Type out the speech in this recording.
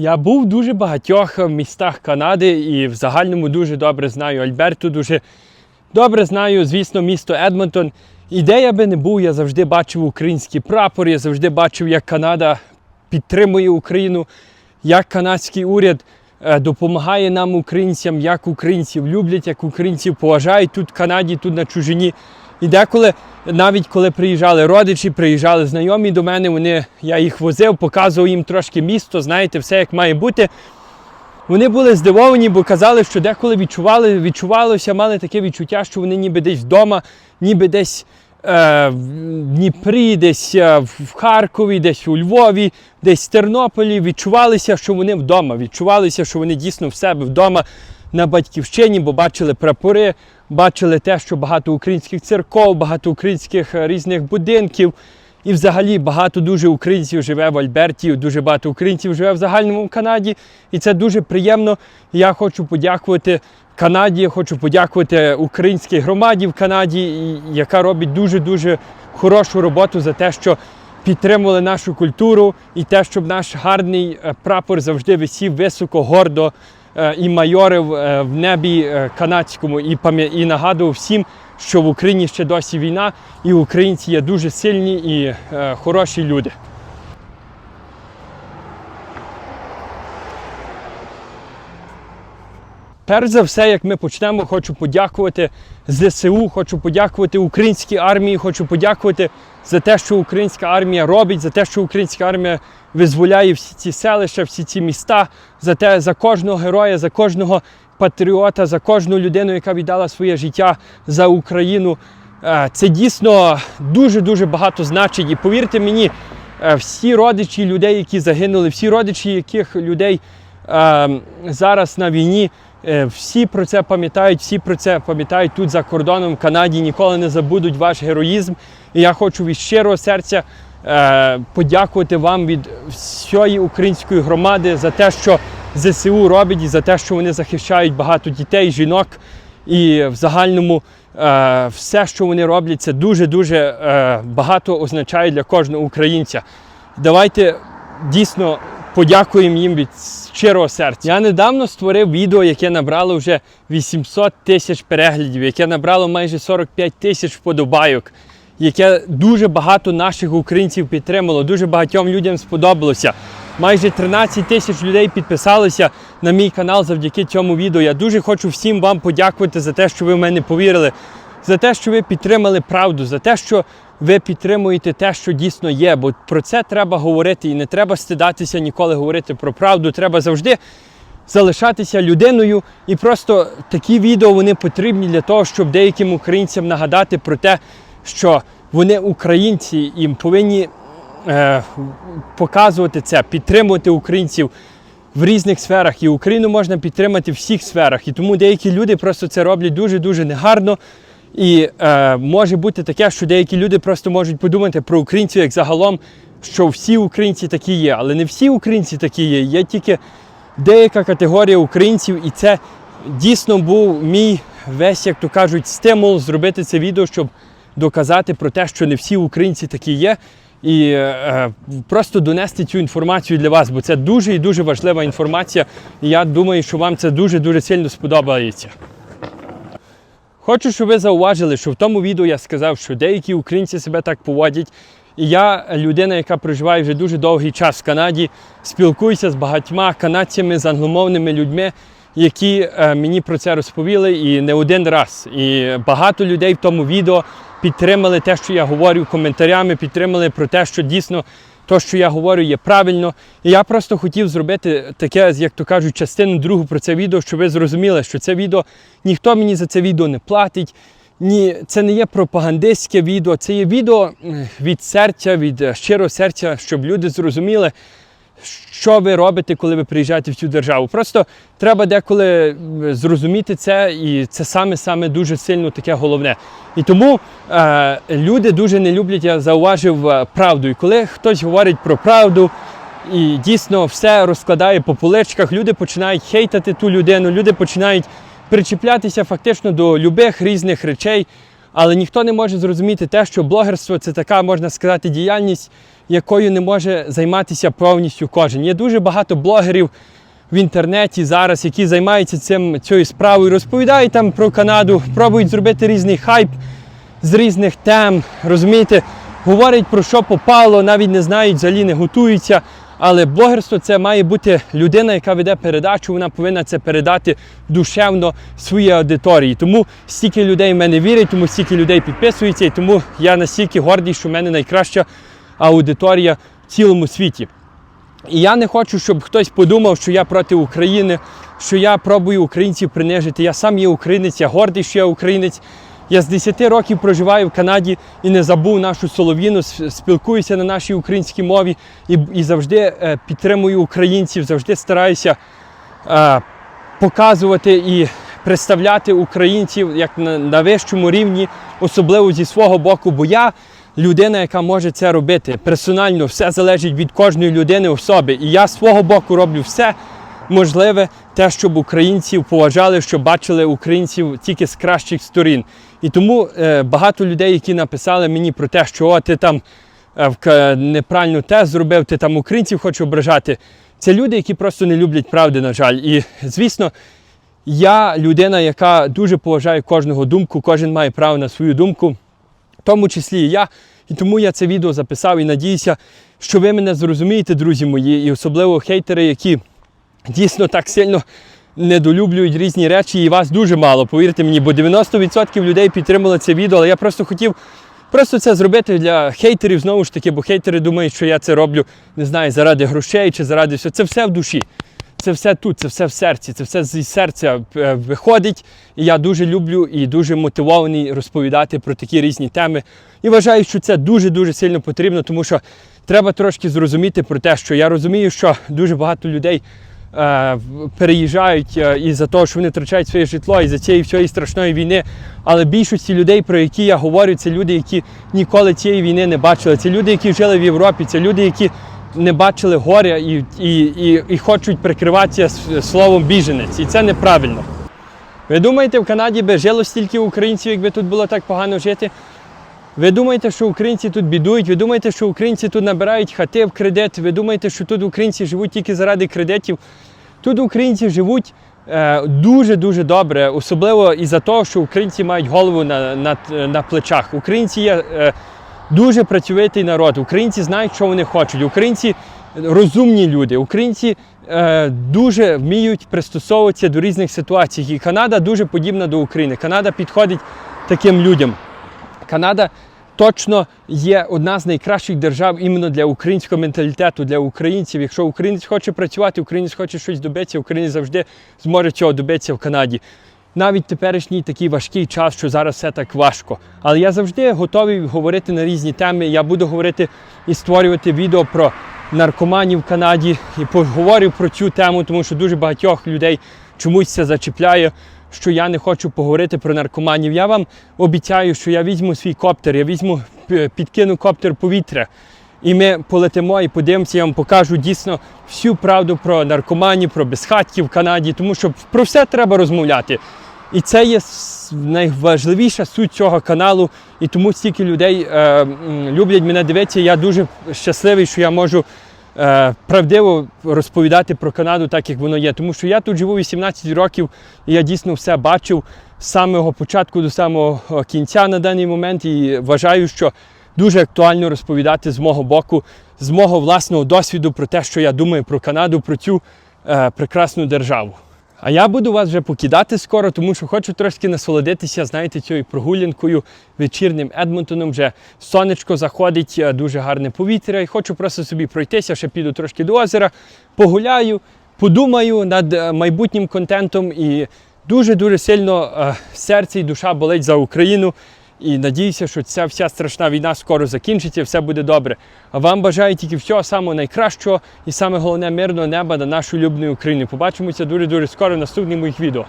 Я був в дуже багатьох містах Канади і в загальному дуже добре знаю Альберту, дуже добре знаю, звісно, місто Едмонтон. І де я би не був, я завжди бачив український прапор, я завжди бачив, як Канада підтримує Україну, як канадський уряд е, допомагає нам, українцям, як українців люблять, як українців поважають тут в Канаді, тут на чужині. І деколи, навіть коли приїжджали родичі, приїжджали знайомі до мене, вони, я їх возив, показував їм трошки місто, знаєте, все як має бути. Вони були здивовані, бо казали, що деколи відчували, відчувалося, мали таке відчуття, що вони ніби десь вдома, ніби десь е, в Дніпрі, десь е, в Харкові, десь у Львові, десь в Тернополі. Відчувалися, що вони вдома. Відчувалися, що вони дійсно в себе вдома на батьківщині, бо бачили прапори, бачили те, що багато українських церков, багато українських е, різних будинків. І взагалі багато дуже українців живе в Альберті, дуже багато українців живе в загальному Канаді. І це дуже приємно. Я хочу подякувати Канаді, я хочу подякувати українській громаді в Канаді, яка робить дуже-дуже хорошу роботу за те, що підтримували нашу культуру і те, щоб наш гарний е, прапор завжди висів високо, гордо і майорив е, в небі е, канадському і і нагадував всім, що в Україні ще досі війна, і українці є дуже сильні і е, хороші люди. Перш за все, як ми почнемо, хочу подякувати ЗСУ, хочу подякувати українській армії, хочу подякувати за те, що українська армія робить, за те, що українська армія визволяє всі ці селища, всі ці міста, за те, за кожного героя, за кожного патріота, за кожну людину, яка віддала своє життя за Україну. Е, Це дійсно дуже-дуже багато значить. І повірте мені, е, всі родичі людей, які загинули, всі родичі, яких людей е, зараз на війні. Е, Всі про це пам'ятають, всі про це пам'ятають тут за кордоном в Канаді, ніколи не забудуть ваш героїзм. І я хочу від щирого серця е, подякувати вам від всієї української громади за те, що ЗСУ робить, і за те, що вони захищають багато дітей, жінок. І в загальному е, все, що вони роблять, це дуже-дуже багато означає для кожного українця. Давайте дійсно подякуємо їм від щирого серця. Я недавно створив відео, яке набрало вже 800 тисяч переглядів, яке набрало майже 45 тисяч вподобайок, яке дуже багато наших українців підтримало, дуже багатьом людям сподобалося. Майже 13 тисяч людей підписалися на мій канал завдяки цьому відео. Я дуже хочу всім вам подякувати за те, що ви в мене повірили, за те, що ви підтримали правду, за те, що ви підтримуєте те, що дійсно є. Бо про це треба говорити і не треба стидатися ніколи говорити про правду. Треба завжди залишатися людиною. І просто такі відео вони потрібні для того, щоб деяким українцям нагадати про те, що вони українці і повинні е, показувати це, підтримувати українців в різних сферах. І Україну можна підтримати в всіх сферах. І тому деякі люди просто це роблять дуже-дуже негарно. І е, може бути таке, що деякі люди просто можуть подумати про українців як загалом, що всі українці такі є. Але не всі українці такі є. Є тільки деяка категорія українців, і це дійсно був мій весь, як то кажуть, стимул зробити це відео, щоб доказати про те, що не всі українці такі є. І е, просто донести цю інформацію для вас, бо це дуже і дуже важлива інформація. І я думаю, що вам це дуже дуже сильно сподобається. Хочу, щоб ви зауважили, що в тому відео я сказав, що деякі українці себе так поводять. І я, людина, яка проживає вже дуже довгий час в Канаді, спілкуюся з багатьма канадцями, з англомовними людьми, які е, мені про це розповіли і не один раз. І багато людей в тому відео підтримали те, що я говорю коментарями, підтримали про те, що дійсно то, що я говорю, є правильно. І я просто хотів зробити таке, як то кажуть, частину другу про це відео, щоб ви зрозуміли, що це відео ніхто мені за це відео не платить. Ні, це не є пропагандистське відео, це є відео від серця, від е, щирого серця, щоб люди зрозуміли, що ви робите, коли ви приїжджаєте в цю державу. Просто треба деколи зрозуміти це, і це саме-саме дуже сильно таке головне. І тому е, люди дуже не люблять, я зауважив е, правду. І коли хтось говорить про правду і дійсно все розкладає по поличках, люди починають хейтати ту людину, люди починають причіплятися фактично до любих різних речей. Але ніхто не може зрозуміти те, що блогерство це така, можна сказати, діяльність, якою не може займатися повністю кожен. Є дуже багато блогерів в інтернеті зараз, які займаються цим цією справою, розповідають там про Канаду, пробують зробити різний хайп з різних тем, розумієте, говорять про що попало, навіть не знають, взагалі не готуються. Але блогерство це має бути людина, яка веде передачу, вона повинна це передати душевно своїй аудиторії. Тому стільки людей в мене вірять, тому стільки людей підписуються, і тому я настільки гордий, що в мене найкраща аудиторія в цілому світі. І я не хочу, щоб хтось подумав, що я проти України, що я пробую українців принижити. Я сам є українець, я гордий, що я українець. Я з 10 років проживаю в Канаді і не забув нашу солов'їну, спілкуюся на нашій українській мові і, і завжди е, підтримую українців, завжди стараюся е, показувати і представляти українців як на, на вищому рівні, особливо зі свого боку, бо я людина, яка може це робити. Персонально все залежить від кожної людини особи. І я з свого боку роблю все можливе, те, щоб українців поважали, щоб бачили українців тільки з кращих сторін. І тому е, багато людей, які написали мені про те, що о, ти там е, неправильно тест зробив, ти там українців хочеш ображати. Це люди, які просто не люблять правди, на жаль. І звісно, я людина, яка дуже поважає кожного думку, кожен має право на свою думку, тому числі і я. І тому я це відео записав і надіюся, що ви мене зрозумієте, друзі мої, і особливо хейтери, які дійсно так сильно недолюблюють різні речі, і вас дуже мало, повірте мені, бо 90% людей підтримали це відео, але я просто хотів просто це зробити для хейтерів, знову ж таки, бо хейтери думають, що я це роблю, не знаю, заради грошей чи заради всього. Це все в душі. Це все тут, це все в серці, це все зі серця е, виходить. І я дуже люблю і дуже мотивований розповідати про такі різні теми. І вважаю, що це дуже-дуже сильно потрібно, тому що треба трошки зрозуміти про те, що я розумію, що дуже багато людей е, переїжджають е, із-за того, що вони втрачають своє житло, із-за цієї всієї страшної війни. Але більшості людей, про які я говорю, це люди, які ніколи цієї війни не бачили. Це люди, які жили в Європі, це люди, які не бачили горя і, і, і, і хочуть прикриватися словом біженець. І це неправильно. Ви думаєте, в Канаді би жило стільки українців, якби тут було так погано жити? Ви думаєте, що українці тут бідують? Ви думаєте, що українці тут набирають хати в кредит? Ви думаєте, що тут українці живуть тільки заради кредитів? Тут українці живуть дуже-дуже добре, особливо із-за того, що українці мають голову на, на, на плечах. Українці є е, дуже працьовитий народ. Українці знають, що вони хочуть. Українці розумні люди. Українці е, дуже вміють пристосовуватися до різних ситуацій. І Канада дуже подібна до України. Канада підходить таким людям. Канада точно є одна з найкращих держав іменно для українського менталітету, для українців. Якщо українець хоче працювати, українець хоче щось добитися, українець завжди зможе цього добитися в Канаді. Навіть теперішній такий важкий час, що зараз все так важко. Але я завжди готовий говорити на різні теми. Я буду говорити і створювати відео про наркоманів в Канаді і поговорю про цю тему, тому що дуже багатьох людей чомусь це зачіпляє, що я не хочу поговорити про наркоманів. Я вам обіцяю, що я візьму свій коптер, я візьму підкину коптер повітря. І ми полетимо і подивимося, я вам покажу дійсно всю правду про наркоманів, про безхатьків в Канаді, тому що про все треба розмовляти. І це є найважливіша суть цього каналу. І тому стільки людей е, люблять мене дивитися. Я дуже щасливий, що я можу е, правдиво розповідати про Канаду так, як воно є. Тому що я тут живу 18 років, і я дійсно все бачив з самого початку до самого кінця на даний момент. І вважаю, що дуже актуально розповідати з мого боку, з мого власного досвіду про те, що я думаю про Канаду, про цю е, прекрасну державу. А я буду вас вже покидати скоро, тому що хочу трошки насолодитися, знаєте, цією прогулянкою вечірнім Едмонтоном. Вже сонечко заходить, е, дуже гарне повітря. І хочу просто собі пройтися, ще піду трошки до озера, погуляю, подумаю над е, майбутнім контентом. І дуже-дуже сильно е, серце і душа болить за Україну. І надіюся, що ця вся страшна війна скоро закінчиться, все буде добре. А вам бажаю тільки всього самого найкращого і саме головне мирного неба на нашу улюблену Україну. Побачимося дуже дуже скоро в наступних моїх відео.